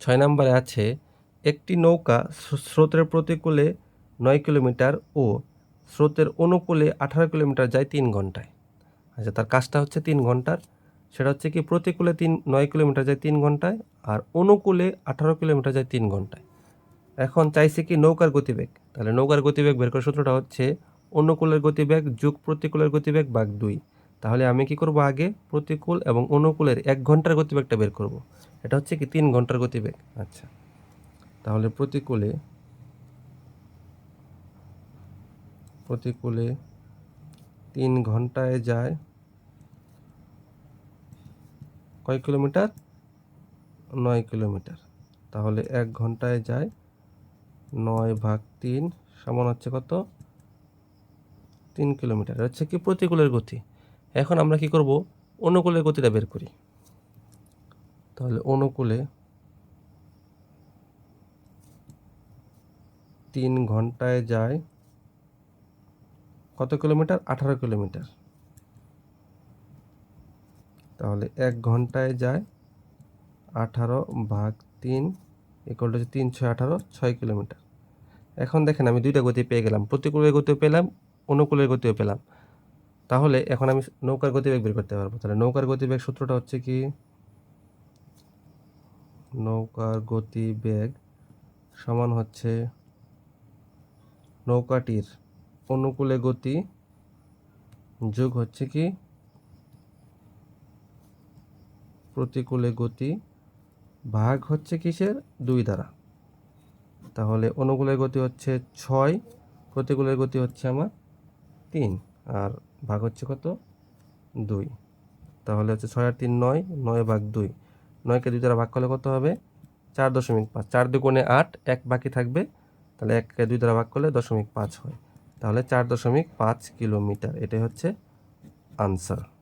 ছয় নম্বরে আছে, একটি নৌকা স্রোতের প্রতিকূলে নয় কিলোমিটার ও স্রোতের অনুকূলে আঠারো কিলোমিটার যায় তিন ঘন্টায়। আচ্ছা তার কাজটা হচ্ছে তিন ঘণ্টার। সেটা হচ্ছে কি, প্রতিকূলে তিন নয় কিলোমিটার যায় তিন ঘন্টায় আর অনুকূলে আঠারো কিলোমিটার যায় তিন ঘন্টায়। এখন চাইছে কি নৌকার গতিবেগ। তাহলে নৌকার গতিবেগ বের করার সূত্রটা হচ্ছে অনুকূলের গতিবেগ, যুগ প্রতিকূলের গতিবেগ ভাগ দুই। তাহলে আমি কি করব আগে? প্রতিকূল এবং অনুকূলের এক ঘণ্টার গতিবেগটা বের করব। এটা হচ্ছে কি তিন ঘণ্টার গতিবেগ। আচ্ছা। তাহলে প্রতিকূলে প্রতিকূলে তিন ঘন্টায় যায় কয় কিলোমিটার? নয় কিলোমিটার। তাহলে এক ঘন্টায় যায় নয় ভাগ তিন সমান হচ্ছে কত? তিন কিলোমিটার। হচ্ছে কি প্রতিকূলের গতি। এখন আমরা কি করব? অনুকূলের গতিটা বের করি। তাহলে অনুকূলে তিন ঘন্টায় যায় কত কিলোমিটার? আঠারো কিলোমিটার। তাহলে এক ঘন্টায় যায় আঠারো ভাগ তিন ইকুয়াল হচ্ছে তিন ছয় আঠারো, ছয় কিলোমিটার। এখন দেখেন আমি দুইটা গতি পেয়ে গেলাম, প্রতিকূলের গতিও পেলাম, অনুকূলের গতিও পেলাম। তাহলে এখন আমি নৌকার গতিবেগ বের করতে পারব। তাহলে নৌকার গতিবেগ সূত্রটা হচ্ছে কি? নৌকার গতিবেগ সমান হচ্ছে নৌকাটির অনুকূলে গতি যোগ হচ্ছে কি? প্রতিকূলে গতি ভাগ হচ্ছে কিসের? দুই দ্বারা। তাহলে অনুকূলের গতি হচ্ছে ছয় প্রতিকূলের গতি হচ্ছে আমার তিন। আর ভাগ হচ্ছে কত? দুই। তাহলে হচ্ছে ছয় আর তিন নয় নয় ভাগ দুই। নয়কে দুই দ্বারা ভাগ করলে কত হবে? চার দশমিক পাঁচ। চার দু কোণে আট, এক বাকি থাকবে। তাহলে এককে দুই দ্বারা ভাগ করলে দশমিক পাঁচ হয়। তাহলে চার দশমিক পাঁচ কিলোমিটার। এটাই হচ্ছে আনসার।